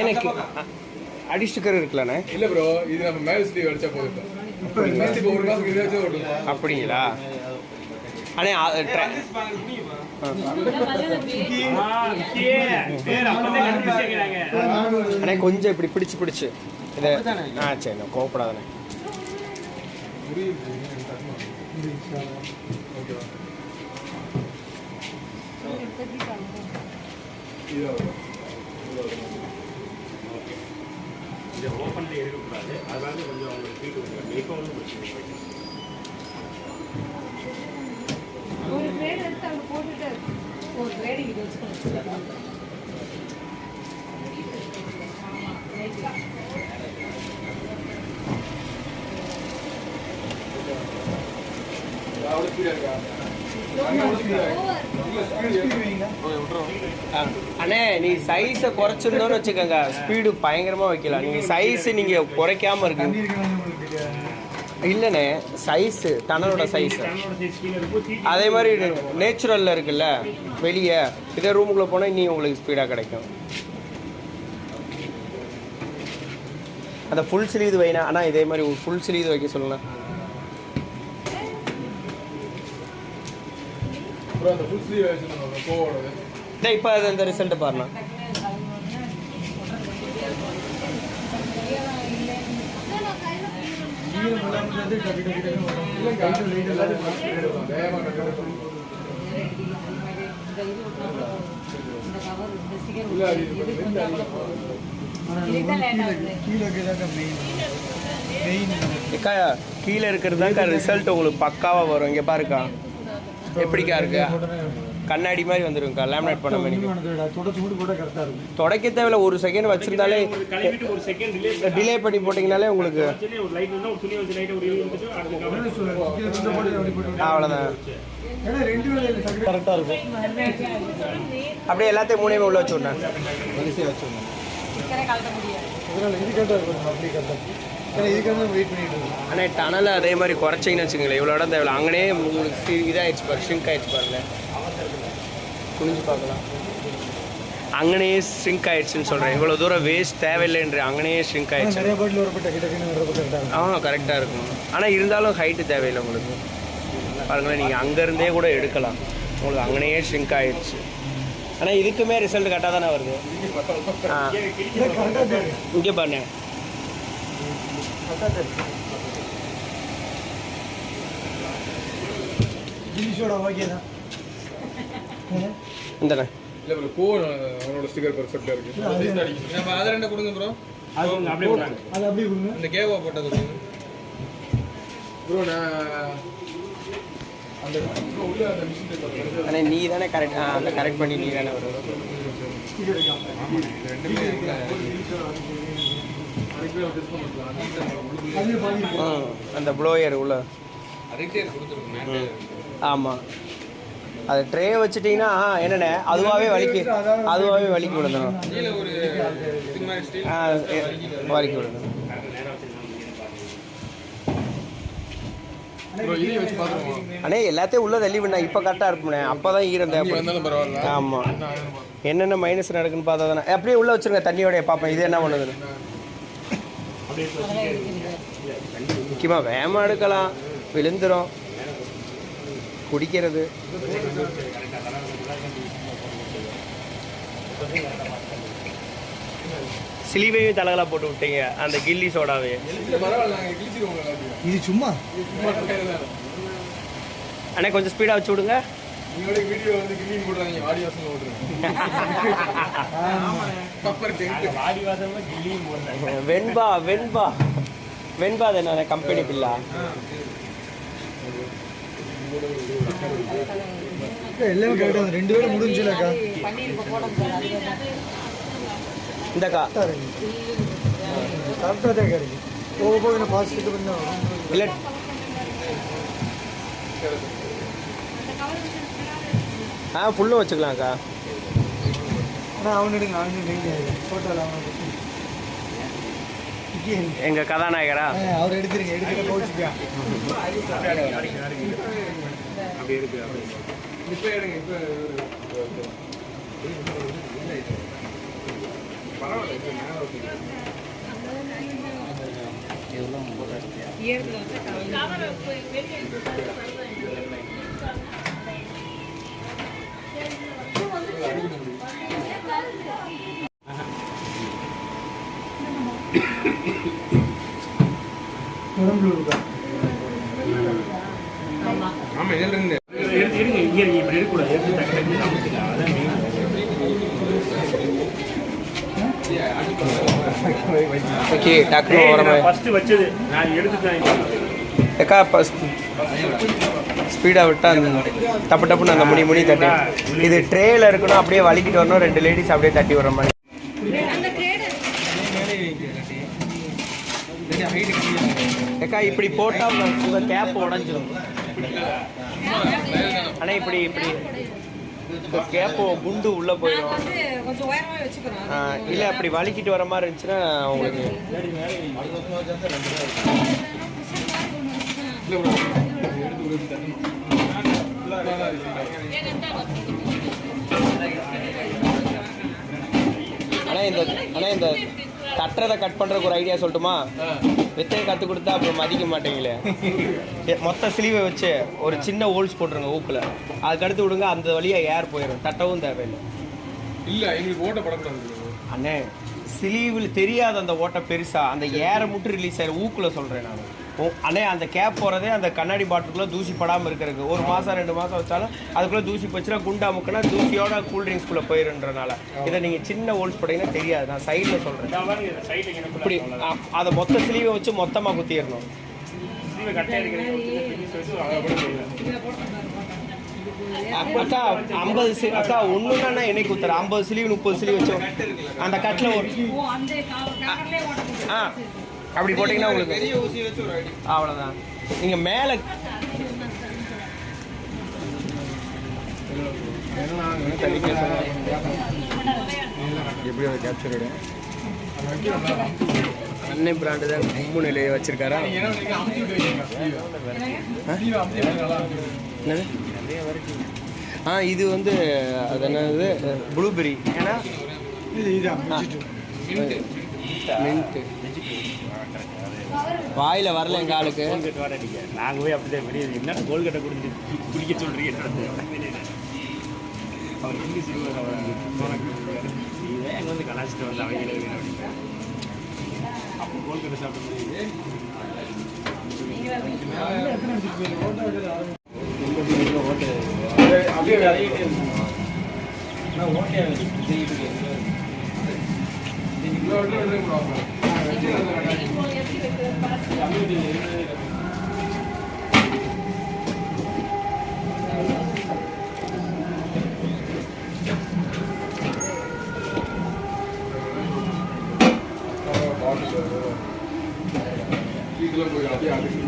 எனக்கு அடி ஸ்டிக்கர் இருக்குல்லண்ணே. இல்ல ப்ரோ இது நம்ம மேல் ஸ்லீவ் அடிச்சா போதும் இப்போ ஒரு மாசம் இதே வச்சு ஓட்டலாம் அப்படிங்களா? அண்ணே அண்ணே கொஞ்சம் இப்படி பிடிச்சு பிடிச்சு. இதை ஆ சரி கோவப்படாதண்ணே. இதை ஓப்பனில் இருக்கக்கூடாது அதனால கொஞ்சம் அவங்களுக்கு வீட்டு கொஞ்சம் இப்போ பிரச்சனை ஒரு கிரேட் எடுத்து அங்கே போட்டுட்டு ஒரு கிரேடு இது வச்சுக்கணும் அவ்வளோ ஸ்பீடா இருக்கா ஆ. அண்ணே நீ சைஸை குறைச்சிருந்தோன்னு வச்சுக்கோங்க. ஸ்பீடு பயங்கரமாக வைக்கலாம் நீங்கள் சைஸ் நீங்கள் குறைக்காம இருக்கு. இல்லைண்ணே சைஸு டனலோட சைஸ் அதே மாதிரி நேச்சுரலில் இருக்குல்ல வெளியே இதே ரூமுக்குள்ளே போனால் இன்னும் உங்களுக்கு ஸ்பீடாக கிடைக்கும். அந்த ஃபுல் ஸ்லீவ் வைனா ஆனால் இதே மாதிரி ஒரு ஃபுல் ஸ்லீவ் வைக்க சொல்லுங்கள் ப்ரோ அந்த ஃபுல் ஸ்லீவ் வச்சு கோவோடது இல்லை இப்போ அது அந்த ரிசல்ட்டு பாருண்ணா. வேகமாக கட்டுறது இந்த இது இந்த கவர் இந்த ஸ்டிக்கர் உள்ள அடி இது இதுதான் லேட் ஆகுது அக்கா கீழே இருக்கிறது தான்க்கா ரிசல்ட் உங்களுக்கு பக்காவாக வரும். இங்கே பாருக்கா. எப்படிக்கா இருக்கு? கண்ணாடி மாதிரி வந்துருங்கக்கா லேமினேட் பண்ண மாதிரி தொடக்க தேவையில்ல ஒரு செகண்ட் வச்சிருந்தாலே உங்களுக்கு கழுவிட்டு ஒரு செகண்ட் டிலே பண்ணி போட்டிங்கனாலே உங்களுக்கு ஒரு லைட் இருந்தால் ஒரு துணி வச்சு லைட்டை ஒரு இழு வந்துட்டு அடுத்த கவர் அவ்வளோதான் கரெக்டாக இருக்கும். அப்படியே எல்லாத்தையும் மூணையுமே உள்ள வச்சு விட்றேன் ஸ்டிக்கரே கழட்ட முடியாது. ஆனால் டனலை அதே மாதிரி குறைச்சிங்கன்னு வச்சுங்களேன் இவ்வளோ இடம் தேவையில்ல. அங்கனே உங்களுக்கு இதாகிடுச்சு பாரு ஷ்ரிங்க் ஆயிடுச்சு பாருங்க. குனிஞ்சு பார்க்கலாம். அங்கனே ஷ்ரிங்க் ஆயிடுச்சுன்னு சொல்கிறேன் இவ்வளோ தூரம் வேஸ்ட் தேவையில்லைன்ற அங்கனே ஷ்ரிங்க் ஆயிடுச்சு. ஆ கரெக்டாக இருக்கும். ஆனால் இருந்தாலும் ஹைட்டு தேவையில்லை உங்களுக்கு. பாருங்களேன் நீங்கள் அங்கேருந்தே கூட எடுக்கலாம். உங்களுக்கு அங்கனே ஷ்ரிங்க் ஆயிடுச்சு. ஆனால் இதுக்குமே ரிசல்ட் கரெக்டாக தானே வருது? ஆ. இங்கே பாருங்க. இந்தண்ணே. இல்லை ப்ரோ கோ அவனோட ஸ்டிக்கர் பெர்ஃபெக்டாக இருக்கு. நம்ம அதை ரெண்டு கொடுங்க ப்ரோ அது அப்படியே விடுறாங்க இந்த கேவா போட்டது கொடுங்க. ப்ரோ நான் அண்ணே நீ தானே கரெக்ட் ஆ அந்த கரெக்ட் பண்ணி நீ தானே வரும் அந்த ப்ளோயர் உள்ள. ஆமாம் அது ட்ரே வச்சுட்டிங்கன்னா ஆ என்னண்ணே? அதுவாகவே வலிக்கு. அதுவாகவே வலிக்கு எ- வலிக்கு பார்த்துருவோம். அண்ணே எல்லாத்தையும் உள்ள தள்ளி விடணும் இப்போ கரெக்டாக இருக்கும்ண்ணே. அப்போ தான் ஈரம் பரவாயில்ல. ஆமாம். என்னென்ன மைனஸ் நடக்குன்னு பார்த்தா தானே அப்படியே உள்ளே வச்சுருங்க தண்ணியோடைய. பார்ப்பேன் இது என்ன பண்ணுதுன்னு. முக்கியமாக வேகமாக எடுக்கலாம் விழுந்துரும். குடிக்கிறது. சிலிவையும் தலகலா போட்டு விட்டீங்க அந்த கில்லி சோடாவே இல்ல, பரவாயில்ல நாங்கள் கிழிச்சிருவோம் எல்லாத்தையும் இது சும்மா. அண்ணே கொஞ்சம் ஸ்பீடாக வச்சு விடுங்க. நீங்களோட வீடியோ வந்து கிளீன் போடுறாங்க ஓட்டுருங்க கப்பர் டென்ட் வாடி வாசல்ல கில்லியும் போடுறாங்க வெண்பா வெண்பா. வெண்பா என்ன கம்பெனி பில்லா? எல்லாமே கரெக்டாக ரெண்டு பேரும் முடிஞ்சுலக்கா இந்தக்கா. கரெக்டாக தான் போக போக என்ன பாசிட்டிவ் இல்லை. ஆ ஃபுல்லும் வச்சுக்கலாம்க்கா. ஆனால் அவன் எடுங்க அவன் எடுங்க. ஃபோட்டோவில் அவனை எங்கள் கதாநாயகரா? அவர் எடுத்துருங்க எடுக்கிற கோச்சுக்கா அப்படி அப்படி இப்போ எடுங்க இப்போ ஈரத்தில் வச்சா கவலை பெரம்பலூர் தான் ஆமா இதுல இருந்து. எடுத்து எடுங்க இங்கே இருங்க இப்படி எடுக்கக்கூடாது எடுத்து டக்கு டக்குன்னு அமுத்துங்க அதான் main. ஓகே டக்குனு ஏய், ஓரமா நான் ஃபர்ஸ்ட் வச்சது நான் எடுத்துட்டேன் ஏக்கா ஸ்பீடாக விட்டா அந்த டப்பு டப்புன்னு அந்த முடி முடி தட்டி. இது ட்ரேயில் இருக்கணும் அப்படியே வலிக்கிட்டு வரணும். ரெண்டு லேடிஸ் அப்படியே தட்டி வர மாதிரி அந்த கிரேடு மேலே வைக்க இல்லாட்டி ஹைட்டு ஏக்கா இப்படி போட்டால் உங்கள் கேப் உடஞ்சிரும். ஆனால் இப்படி இப்படி. கேப்பு குண்டு உள்ளே போயிடும் இல்லை அப்படி வலிக்கிட்டு வர மாதிரி இருந்துச்சுன்னா உங்களுக்கு ஆனால் இந்த ஆனால் இந்த தட்டுறதை கட் பண்ணுறதுக்கு ஒரு ஐடியா சொல்லட்டுமா? வித்தையை கற்றுக் கொடுத்தா அப்புறம் மதிக்க மாட்டீங்களே. மொத்த சிலிவை வச்சு ஒரு சின்ன ஹோல்ஸ் போட்டுருங்க ஊக்கில். அதுக்கு அடுத்து விடுங்க அந்த வழியாக ஏர் போயிடும் தட்டவும் தேவையில்லை. இல்ல எங்களுக்கு ஓட்ட படக்கூடாது அண்ணே சிலீவில் தெரியாத அந்த ஓட்டை பெருசா அந்த ஏரை மட்டும் ரிலீஸ் ஆயிரும். ஊக்குல சொல்றேன் நான். அண்ணே அந்த கேப் போறதே அந்த கண்ணாடி பாட்டிலுக்குள்ள தூசி படாம இருக்கிறதுக்கு. ஒரு மாசம் ரெண்டு மாசம் வச்சாலும் அதுக்குள்ள தூசி போச்சுன்னா குண்டா முக்கினா தூசியோட கூல் ட்ரிங்க்ஸ்குள்ள போயிருன்றனால இதை நீங்க சின்ன ஹோல்ஸ் போட்டீங்கன்னா தெரியாது. நான் சைடில் இங்கே இப்படி அதை மொத்த சிலீவை வச்சு மொத்தமா குத்திடணும். அக்கா ஐம்பது சி அக்கா ஒன்றுனா என்னை குத்துற? ஐம்பது சிலீவ் முப்பது சிலீவ் வச்சோம் அந்த கட்டில் ஒரு ஆ. அப்படி போட்டிங்கன்னா உங்களுக்கு பெரிய ஊசி வச்சு ஒரு அடி அவ்வளோதான் நீங்கள் மேலே எப்படி அதை கேப்சர் அன்னை பிராண்டு தான் கும்பு நிலையை வச்சிருக்காரா? ஆ? இது வந்து அது என்னது? ப்ளூபெரி ஏன்னா? இது இது முடிச்சிட்டு மின்ட்டு வாயில் வரல எங்கள் ஆளுக்கு. நீங்கள் நாங்கள் போய் அப்படிதான் வெளியே என்ன கோல்கட்டை குடிச்சு குடிக்க சொல்கிறீங்க அவர் சிறுவர் அவர் எங்கே வந்து கலாச்சிட்டு வந்து அவங்க அப்போ கோல்கட்டை சாப்பிட முடியுது அப்படியே Gracias.